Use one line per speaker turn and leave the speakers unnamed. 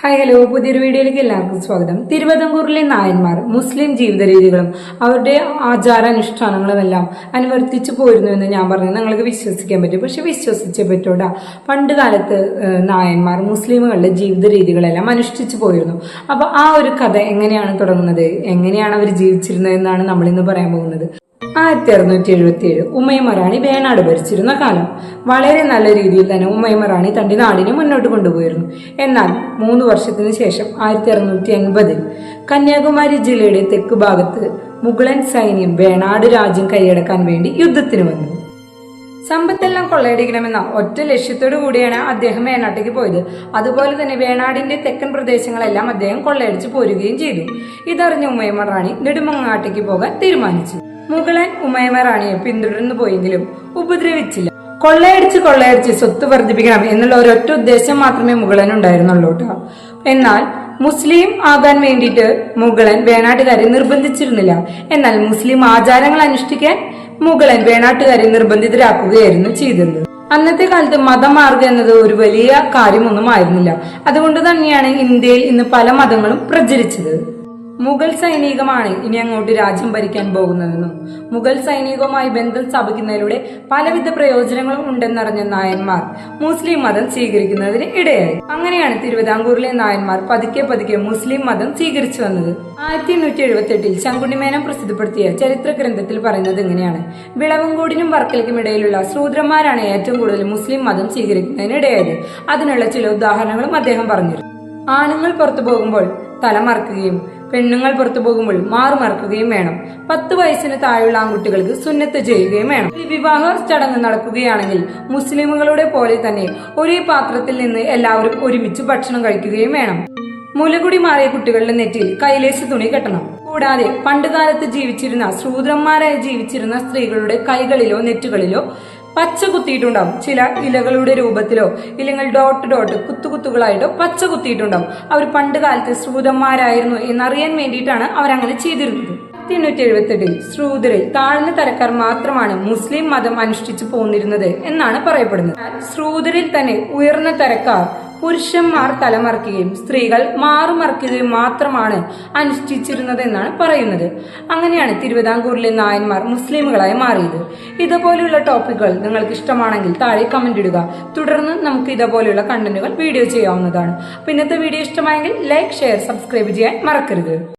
Hi hello. പുതിയൊരു വീഡിയോയിലേക്ക് എല്ലാവർക്കും സ്വാഗതം. തിരുവിതാംകൂറിലെ നായന്മാർ മുസ്ലിം ജീവിത രീതികളും അവരുടെ ആചാരാനുഷ്ഠാനങ്ങളും എല്ലാം അനുവർത്തിച്ചു പോയിരുന്നു എന്ന് ഞാൻ പറഞ്ഞു. നിങ്ങൾക്ക് വിശ്വസിക്കാൻ പറ്റും. പക്ഷെ വിശ്വസിച്ചേ പറ്റൂടാ പണ്ട് കാലത്ത് നായന്മാർ മുസ്ലിമുകളുടെ ജീവിത രീതികളെല്ലാം അനുഷ്ഠിച്ചു പോയിരുന്നു. അപ്പൊ ആ ഒരു കഥ എങ്ങനെയാണ് തുടങ്ങുന്നത്? എങ്ങനെയാണ് അവർ ജീവിച്ചിരുന്നത് എന്നാണ് നമ്മളിന്ന് പറയാൻ പോകുന്നത്. ആയിരത്തി അറുന്നൂറ്റി എഴുപത്തി ഏഴ് ഉമ്മയമറാണി വേണാട് ഭരിച്ചിരുന്ന കാലം. വളരെ നല്ല രീതിയിൽ തന്നെ ഉമ്മയമറാണി തന്റെ നാടിനെ മുന്നോട്ട് കൊണ്ടുപോയിരുന്നു. എന്നാൽ മൂന്ന് വർഷത്തിന് ശേഷം ആയിരത്തി അറുന്നൂറ്റി എൺപതിൽ കന്യാകുമാരി ജില്ലയുടെ തെക്ക് ഭാഗത്ത് മുഗളൻ സൈന്യം വേണാട് രാജ്യം കൈയടക്കാൻ വേണ്ടി യുദ്ധത്തിന് വന്നു. സമ്പത്തെല്ലാം കൊള്ളയടിക്കണമെന്ന ഒറ്റ ലക്ഷ്യത്തോടു കൂടിയാണ് അദ്ദേഹം വേണാട്ടേക്ക് പോയത്. അതുപോലെ തന്നെ വേണാടിന്റെ തെക്കൻ പ്രദേശങ്ങളെല്ലാം അദ്ദേഹം കൊള്ളയടിച്ച് പോരുകയും ചെയ്തു. ഇതറിഞ്ഞ ഉമ്മയമ്മ റാണി നെടുമങ്ങാട്ടേക്ക് പോകാൻ തീരുമാനിച്ചു. മുഗളൻ ഉമ്മയമ്മ റാണിയെ പിന്തുടർന്നു പോയെങ്കിലും ഉപദ്രവിച്ചില്ല. കൊള്ളയടിച്ച് കൊള്ളയടിച്ച് സ്വത്ത് വർദ്ധിപ്പിക്കണം എന്നുള്ള ഒരൊറ്റ ഉദ്ദേശം മാത്രമേ മുഗളൻ ഉണ്ടായിരുന്നുള്ളൂ എന്നാൽ മുസ്ലിം ആകാൻ വേണ്ടിയിട്ട് മുഗളൻ വേണാട്ടുകാരെ നിർബന്ധിച്ചിരുന്നില്ല. എന്നാൽ മുസ്ലിം ആചാരങ്ങൾ അനുഷ്ഠിക്കാൻ മുഗളൻ വേണാട്ടുകാരെ നിർബന്ധിതരാക്കുകയായിരുന്നു ചെയ്തത് അന്നത്തെ കാലത്ത് മതം മാറുക എന്നത് ഒരു വലിയ കാര്യമൊന്നും ആയിരുന്നില്ല. അതുകൊണ്ട് തന്നെയാണ് ഇന്ത്യയിൽ ഇന്ന് പല മതങ്ങളും പ്രചരിച്ചത്. മുഗൾ സൈനികമാണ് ഇനി അങ്ങോട്ട് രാജ്യം ഭരിക്കാൻ പോകുന്നതെന്നും മുഗൾ സൈനികവുമായി ബന്ധം സ്ഥാപിക്കുന്നതിലൂടെ പലവിധ പ്രയോജനങ്ങളും ഉണ്ടെന്നറിഞ്ഞ നായന്മാർ മുസ്ലിം മതം സ്വീകരിക്കുന്നതിന് ഇടയായി. അങ്ങനെയാണ് തിരുവിതാംകൂറിലെ നായന്മാർ പതുക്കെ പതുക്കെ മുസ്ലിം മതം സ്വീകരിച്ചു വന്നത്. ആയിരത്തി എണ്ണൂറ്റി എഴുപത്തി എട്ടിൽ ശങ്കുണ്ണിമേനം പ്രസിദ്ധപ്പെടുത്തിയ ചരിത്ര ഗ്രന്ഥത്തിൽ പറയുന്നത് ഇങ്ങനെയാണ്. വിളവങ്കോടിനും വർക്കലയ്ക്കും ഇടയിലുള്ള ശൂദ്രന്മാരാണ് ഏറ്റവും കൂടുതൽ മുസ്ലിം മതം സ്വീകരിക്കുന്നതിന് ഇടയായത്. അതിനുള്ള ചില ഉദാഹരണങ്ങളും അദ്ദേഹം പറഞ്ഞിരുന്നു ആണുങ്ങൾ പുറത്തു പോകുമ്പോൾ തല മറക്കുകയും പെണ്ണുങ്ങൾ പുറത്തു പോകുമ്പോൾ മാറു മറക്കുകയും വേണം. പത്ത് വയസ്സിന് താഴെയുള്ള ആൺകുട്ടികൾക്ക് സുന്നത്ത് ചെയ്യുകയും വേണം. ഈ വിവാഹ ചടങ്ങ് നടക്കുകയാണെങ്കിൽ മുസ്ലിമുകളുടെ പോലെ തന്നെ ഒരേ പാത്രത്തിൽ നിന്ന് എല്ലാവരും ഒരുമിച്ച് ഭക്ഷണം കഴിക്കുകയും വേണം. മുലകുടി മാറിയ കുട്ടികളുടെ നെറ്റിയിൽ കൈലേശ തുണി കെട്ടണം. കൂടാതെ പണ്ടുകാലത്ത് ജീവിച്ചിരുന്ന ശൂദ്രന്മാരായി ജീവിച്ചിരുന്ന സ്ത്രീകളുടെ കൈകളിലോ നെറ്റുകളിലോ പച്ച കുത്തിയിട്ടുണ്ടാവും. ചില ഇലകളുടെ രൂപത്തിലോ ഇല്ലെങ്കിൽ ഡോട്ട് ഡോട്ട് കുത്തുകുത്തുകളായിട്ടോ പച്ച കുത്തിയിട്ടുണ്ടാവും. അവർ പണ്ട് കാലത്ത് ശ്രൂതന്മാരായിരുന്നു എന്നറിയാൻ വേണ്ടിയിട്ടാണ് അവരങ്ങനെ ചെയ്തിരുന്നത്. ആയിരത്തി എണ്ണൂറ്റി എഴുപത്തെട്ടിൽ ശ്രൂതരിൽ താഴ്ന്ന തരക്കാർ മാത്രമാണ് മുസ്ലിം മതം അനുഷ്ഠിച്ചു പോന്നിരുന്നത് എന്നാണ് പറയപ്പെടുന്നത്. ശ്രൂതരിൽ തന്നെ ഉയർന്ന തരക്കാർ പുരുഷന്മാർ തലമറക്കുകയും സ്ത്രീകൾ മാറുമറക്കുകയും മാത്രമാണ് അനുഷ്ഠിച്ചിരുന്നത് എന്നാണ് പറയുന്നത്. അങ്ങനെയാണ് തിരുവിതാംകൂറിലെ നായന്മാർ മുസ്ലിമുകളായി മാറിയത്. ഇതുപോലെയുള്ള ടോപ്പിക്കുകൾ നിങ്ങൾക്ക് ഇഷ്ടമാണെങ്കിൽ താഴെ കമന്റ് ഇടുക. തുടർന്ന് നമുക്ക് ഇതുപോലെയുള്ള കണ്ടന്റുകൾ വീഡിയോ ചെയ്യാവുന്നതാണ്. അപ്പോൾ ഇന്നത്തെ വീഡിയോ ഇഷ്ടമായെങ്കിൽ ലൈക്ക് ഷെയർ സബ്സ്ക്രൈബ് ചെയ്യാൻ മറക്കരുത്.